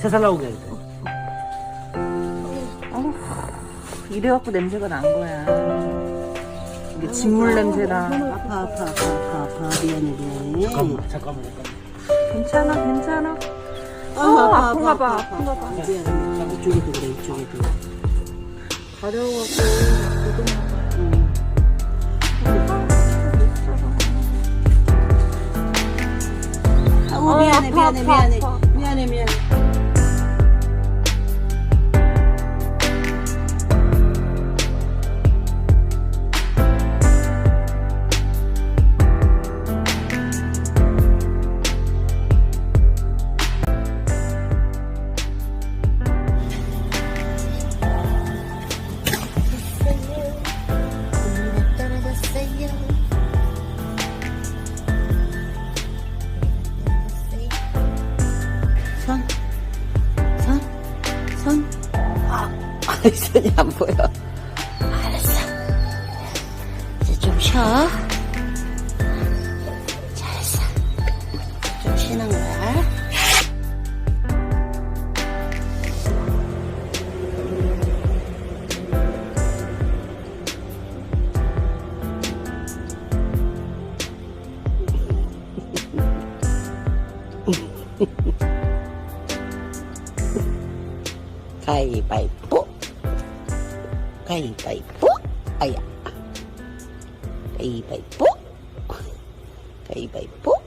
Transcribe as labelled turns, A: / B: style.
A: 새살 나오게 해야 돼.
B: 이래갖고 냄새가 난 거야. 이게 진물 냄새나.
C: 아파 아파 아파 아파 아파 미안해 미안해
A: 잠깐만, 잠깐만, 잠깐만.
B: 괜찮아, 괜찮아.
C: 아,
B: 어, 아픈가 봐, 아픈가. 봐.
C: 미안해 이쪽에도 그래 이쪽에도
B: 가려워갖고,
C: 미안 손, 손, 손. 아, 아, 손이 안 보여. 알았어. 이제 좀 쉬어. 잘했어. 좀 쉬는 거야. kaipay po. Kaipay po. Ayan. Kaipay po. Kaipay po.